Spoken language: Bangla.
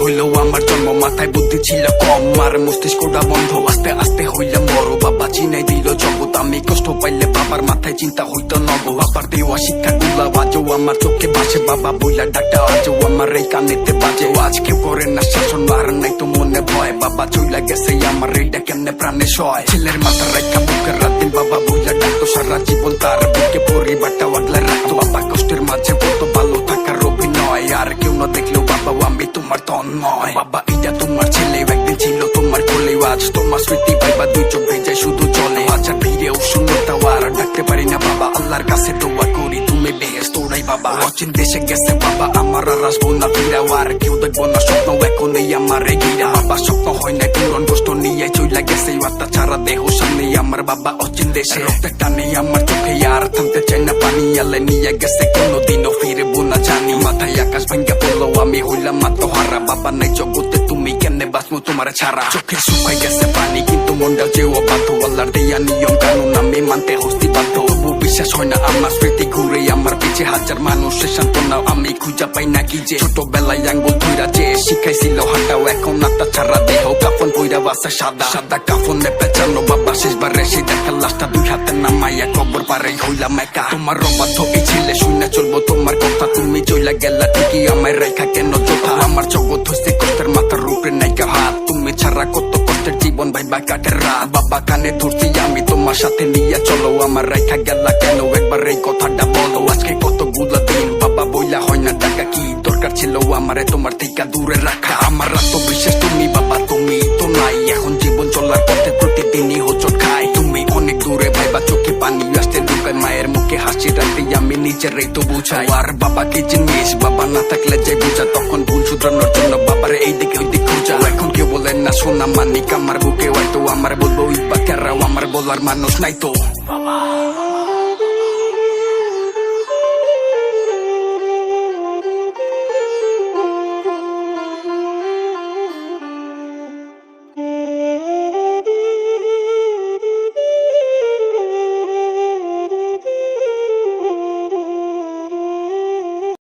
হইল আমার জন্ম। মাথায় বুদ্ধি ছিল কম, আর মস্তিষ্কটা বন্ধ। আস্তে আস্তে হইলাম বড়। বাবা চিনাই দিল জগৎ। আমি কষ্ট পাইলে বাবার মাথায় চিন্তা হইতো নব। বাবার দেওয়া শিক্ষা গুলা বাজো আমার চোখে বাসে বাবা বইলা ডাক্তা আজও আমার এই কানেতে বাজে। আজকে করে না, শাসন আর নাই তো মনে ভয়। বাবা চইলা গেছে, আমার এইটা কেমনে প্রাণে সয়? ছেলের মাথা রেখা বুকের রাতে বাবা বইলা ডাকতো, সারা জীবন তার বুকে পরিবারটা আগলা রাখতো। তন্ময় বাবা, এটা তোমার ছেলে, একদিন ছিল তোমার কোলে। আজ তোমার স্মৃতি পাইবা দুই চোখ ভেজে শুধু চলে আজ আর ভিড়েও শূন্যতা আর ডাকতে পারি না বাবা। আল্লাহর কাছে দোয়া করি, তুমি বেহেস তোরাই বাবা। অচিন দেশে গেছে বাবা, আমার আর আসব না ফিরাও। আর কেউ দেখব না স্বপ্ন এখন এই আমার গিরা। বাবা, স্বপ্ন হয় না পুরন কষ্ট নিয়ে চইলা গেছে। আত্মা ছাড়া দেহ সামনে আমার বাবা অচিন দেশে। রক্তের টানে আমার চোখে আর থামতে চাই না, পানি আলে নিয়ে গেছে। কোনোদিনও ফিরবো না জানি। মাথায় আকাশ ভাঙ্গা পড়ল, আমি হইলাম মাত্র হারা বাবা নাই জগতে, তুমি কেমনে বাঁচবো? তোমার ছাড়া। চোখের শুকাই গেছে পানি, কিন্তু মনটা যে অবাধ্য, আল্লাহর দেয়া নিয়ম কানুন আমি মানতে হস্তি বাধ্য। বিশ্বাস হয় না, আমার স্মৃতি ঘুরে আমার পিছে হাজার মানুষের সান্ত্বনা। আমি খুঁজা পাই না কি যে ছোটবেলায় আঙ্গুল ধুইরা যে শিখাইছিল হাঁটাও। এখন আত্মা ছাড়া দেহ কাফন কইরা বাসা সাদা। সাদা কাফন পেঁচানো বাবা শেষবার রেসে দেখা লাশটা দুই হাতে নামাইয়া কবর পারে হইলাম একা। তোমার অবাধ্য এই ছেলে শুনে চলবো তোমার কথা। তুমি চইলা গেলা ঠিকই আমার রেখা কেন যোথা ভাইবা বাবা কানে ধরছি আমি তোমার সাথে নিয়ে চলো। আমার রেখা গেলা কেন? একবার এই কথাটা বলো। আজকে কতগুলা দিন বাবা বইলা হয় না টাকা? কি দরকার ছিল আমারে তোমার থেকে দূরে রাখা? আমার আত্মবিশ্বাস তুমি বাবা, তুমি তো নাই। এখন জীবন চলার পথে প্রতিদিনই হোচট খাই। তুমি অনেক দূরে ভাইবা, চোখে পানি আসতে ঢুকায়। মায়ের মুখে হাসি রাখতে আমি নিজেরই তো বুঝাই আর বাবা কি জিনিস, বাবা না থাকলে যে বুঝা, তখন ভুল শুধরানোর জন্য বাবার এই দিকে না সোনা মানিক আমার বুকে হয়তো আমার বলব ইবা কেরাও আমার বলার মানুষ নাই তো বাবা